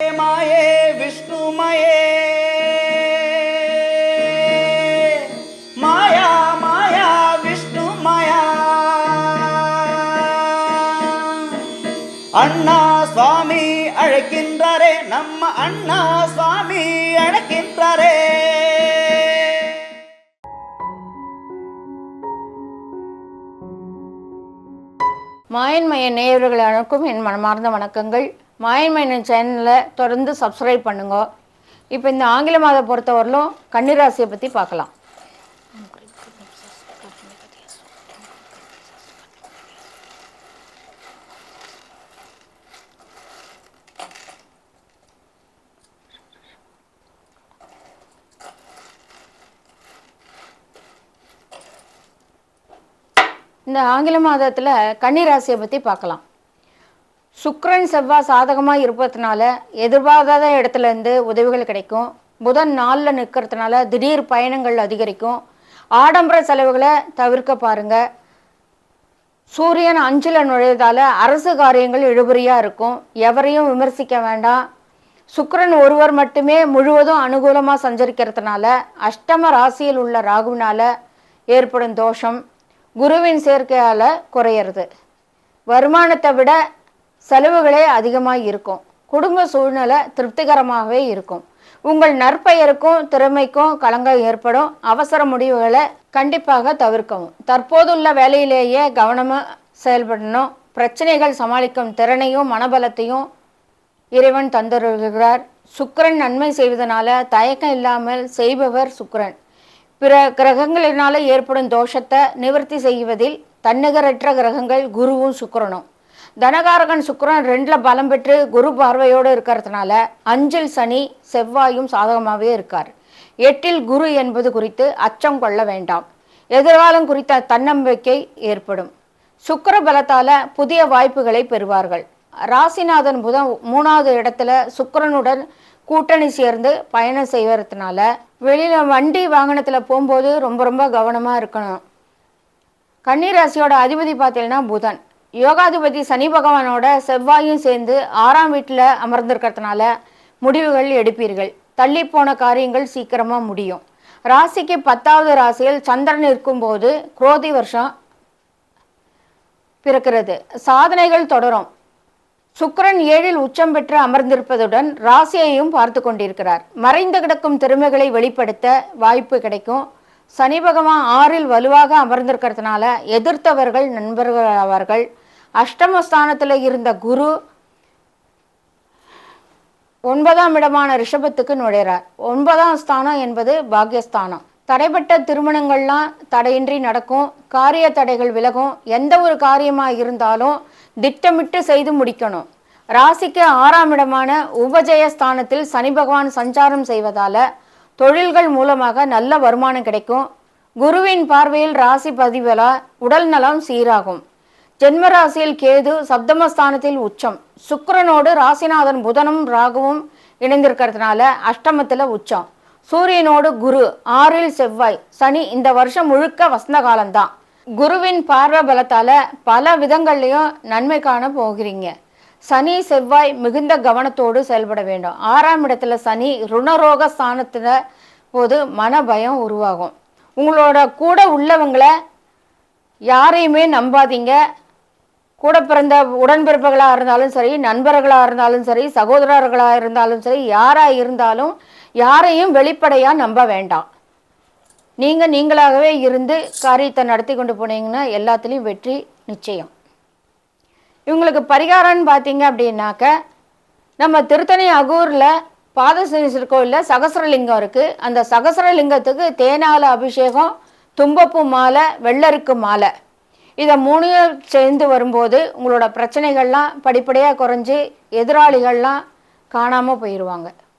மாயே விஷ்ணுமயே. மாயா மாயா விஷ்ணுமயா. அண்ணா சுவாமி அழைக்கின்றாரே நம்ம அண்ணா சுவாமி அழைக்கின்றாரே. மாயன்மய நேயர்கள் அனைக்கும் என் மனமார்ந்த வணக்கங்கள். மாயன் மைனன் சேனலை தொடர்ந்து சப்ஸ்கிரைப் பண்ணுங்க. இப்போ இந்த ஆங்கில மாதம் பொறுத்தவரையிலும் கன்னிராசியை பற்றி பார்க்கலாம். இந்த ஆங்கில மாதத்தில் கன்னிராசியை பற்றி பார்க்கலாம். சுக்ரன் செவ்வாய் சாதகமாக இருப்பதுனால எதிர்பாராத இடத்துலேருந்து உதவிகள் கிடைக்கும். புதன் நாளில் நிற்கிறதுனால திடீர் பயணங்கள் அதிகரிக்கும். ஆடம்பர செலவுகளை தவிர்க்க பாருங்கள் சூரியன் அஞ்சில் நுழையதால் அரசு காரியங்கள் இழுபறியாக இருக்கும். எவரையும் விமர்சிக்க வேண்டாம். சுக்கரன் ஒருவர் மட்டுமே முழுவதும் அனுகூலமாக சஞ்சரிக்கிறதுனால அஷ்டம ராசியில் உள்ள ராகுவினால் ஏற்படும் தோஷம் குருவின் சேர்க்கையால் குறையிறது. வருமானத்தை விட செலவுகளே அதிகமாக இருக்கும். குடும்ப சூழ்நிலை திருப்திகரமாகவே இருக்கும். உங்கள் நற்பெயருக்கும் திறமைக்கும் கலங்கம் ஏற்படும். அவசர முடிவுகளை கண்டிப்பாக தவிர்க்கவும். தற்போதுள்ள வேலையிலேயே கவனமாக செயல்படணும். பிரச்சனைகள் சமாளிக்கும் திறனையும் மனபலத்தையும் இறைவன் தந்துருகிறார் சுக்கரன் நன்மை செய்வதனால தயக்கம் இல்லாமல் செய்பவர் சுக்கரன். பிற கிரகங்களினால ஏற்படும் தோஷத்தை நிவர்த்தி செய்வதில் தன்னிகரற்ற கிரகங்கள் குருவும் சுக்கரனும். தனகாரகன் சுக்கரன் ரெண்டில் பலம் பெற்று குரு பார்வையோடு இருக்கிறதுனால அஞ்சில் சனி செவ்வாயும் சாதகமாகவே இருக்கார். எட்டில் குரு என்பது குறித்து அச்சம் கொள்ள வேண்டாம். எதிர்காலம் குறித்த தன்னம்பிக்கை ஏற்படும். சுக்கர பலத்தால் புதிய வாய்ப்புகளை பெறுவார்கள். ராசிநாதன் புதன் மூணாவது இடத்துல சுக்கரனுடன் கூட்டணி சேர்ந்து பயணம் செய்வதனால வெளியில் வண்டி வாகனத்தில் போகும்போது ரொம்ப ரொம்ப கவனமாக இருக்கணும். கன்னிராசியோட அதிபதி பார்த்தீங்கன்னா புதன். யோகாதிபதி சனி பகவானோட செவ்வாயும் சேர்ந்து ஆறாம் வீட்டில் அமர்ந்திருக்கிறதுனால முடிவுகள் எடுப்பீர்கள். தள்ளி போன காரியங்கள் சீக்கிரமாக முடியும். ராசிக்கு பத்தாவது ராசியில் சந்திரன் இருக்கும்போது குரோதி வருஷம் பிறக்கிறது. சாதனைகள் தொடரும். சுக்கரன் ஏழில் உச்சம் பெற்று அமர்ந்திருப்பதுடன் ராசியையும் பார்த்து கொண்டிருக்கிறார். மறைந்து கிடக்கும் திறமைகளை வெளிப்படுத்த வாய்ப்பு கிடைக்கும். சனி பகவான் ஆறில் வலுவாக அமர்ந்திருக்கிறதுனால எதிர்த்தவர்கள் நண்பர்கள் அவர்கள் அஷ்டமஸ்தானத்தில் இருந்த குரு ஒன்பதாம் இடமான ரிஷபத்துக்கு நுழைகிறார் ஒன்பதாம் ஸ்தானம் என்பது பாக்யஸ்தானம். தடைப்பட்ட திருமணங்கள்லாம் தடையின்றி நடக்கும். காரிய தடைகள் விலகும். எந்த ஒரு காரியமாக இருந்தாலும் திட்டமிட்டு செய்து முடிக்கணும். ராசிக்கு ஆறாம் இடமான உபஜயஸ்தானத்தில் சனி பகவான் சஞ்சாரம் செய்வதால் தொழில்கள் மூலமாக நல்ல வருமானம் கிடைக்கும். குருவின் பார்வையில் ராசி பதிவலா உடல் நலம் சீராகும். ஜென்ம ராசியில் கேது சப்தமஸ்தானத்தில் உச்சம். சுக்கரனோடு ராசிநாதன் புதனும் ராகுவும் இணைந்திருக்கிறதுனால அஷ்டமத்தில் உச்சம். சூரியனோடு குரு ஆறில் செவ்வாய் சனி இந்த வருஷம் முழுக்க வசந்த காலம்தான். குருவின் பார்வை பலத்தால் பல விதங்கள்லையும் நன்மை காண போகிறீங்க. சனி செவ்வாய் மிகுந்த கவனத்தோடு செயல்பட வேண்டும். ஆறாம் இடத்துல சனி ருணரோக ஸ்தானத்தின போது மன பயம் உருவாகும். உங்களோட கூட உள்ளவங்களை யாரையுமே நம்பாதீங்க. கூட பிறந்த உடன்பிறப்புகளாக இருந்தாலும் சரி நண்பர்களாக இருந்தாலும் சரி சகோதரர்களாக இருந்தாலும் சரி யாராக இருந்தாலும் யாரையும் வெளிப்படையாக நம்ப வேண்டாம். நீங்கள் நீங்களாகவே இருந்து காரியத்தை நடத்தி கொண்டு போனீங்கன்னா எல்லாத்துலேயும் வெற்றி நிச்சயம். இவங்களுக்கு பரிகாரம்னு பார்த்தீங்க அப்படின்னாக்க நம்ம திருத்தணி அகூரில் பாதசனீஸ்வரர் கோயிலில் சகசரலிங்கம் இருக்குது அந்த சகசரலிங்கத்துக்கு தேனால அபிஷேகம் தும்பப்பூ மாலை வெள்ளருக்கு மாலை. இதை மூணையும் சேர்ந்து வரும்போது உங்களோட பிரச்சனைகள்லாம் படிப்படியாக குறைஞ்சி எதிராளிகள்லாம் காணாமல் போயிடுவாங்க